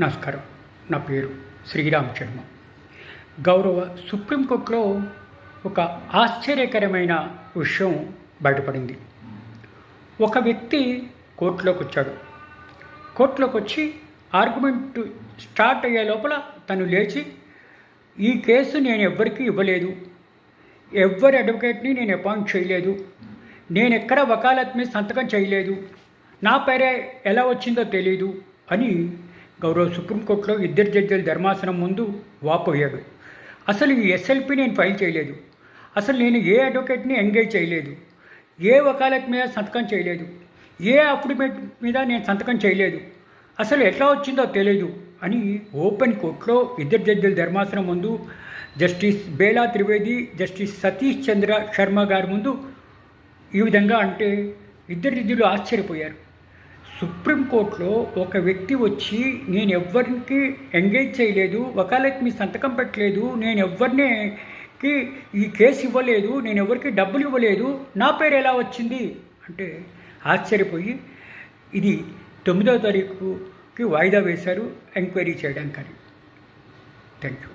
నమస్కారం. నా పేరు శ్రీరామ్ శర్మ గౌరవ సుప్రీంకోర్టులో ఒక ఆశ్చర్యకరమైన విషయం బయటపడింది. ఒక వ్యక్తి కోర్టులోకి వచ్చాడు. కోర్టులోకి వచ్చి ఆర్గ్యుమెంట్ స్టార్ట్ అయ్యే లోపల తను లేచి ఈ కేసు నేను ఎవ్వరికీ ఇవ్వలేదు. ఎవ్వరి అడ్వకేట్ని నేను అపాయింట్ చేయలేదు. నేను ఎక్కడ వకాలత్ మీద సంతకం చేయలేదు. నా పేరే ఎలా వచ్చిందో తెలియదు అని గౌరవ సుప్రీంకోర్టులో ఇద్దరు జడ్జిల ధర్మాసనం ముందు వాపోయాడు అసలు ఈ ఎస్ఎల్పి నేను ఫైల్ చేయలేదు. అసలు నేను ఏ అడ్వకేట్ని ఎంగేజ్ చేయలేదు. ఏ వకాలత్ మీద సంతకం చేయలేదు. ఏ అఫిడవిట్ మీద నేను సంతకం చేయలేదు. అసలు ఎట్లా వచ్చిందో తెలియదు అని ఓపెన్ కోర్టులో ఇద్దరు జడ్జిల ధర్మాసనం ముందు జస్టిస్ బేలా త్రివేది జస్టిస్ సతీష్ చంద్ర శర్మ గారి ముందు ఈ విధంగా అంటే ఇద్దరు జడ్జిలు ఆశ్చర్యపోయారు. సుప్రీంకోర్టులో ఒక వ్యక్తి వచ్చి నేను ఎవ్వరికి ఎంగేజ్ చేయలేదు వకాలత్ మీ సంతకం పెట్టలేదు నేను ఎవరికి ఈ కేసు ఇవ్వలేదు నేను ఎవరికి డబ్బులు ఇవ్వలేదు నా పేరు ఎలా వచ్చింది? అంటే ఆశ్చర్యపోయి ఇది తొమ్మిదవ తారీఖుకి వాయిదా వేశారు ఎంక్వైరీ చేయడానికి థ్యాంక్ యూ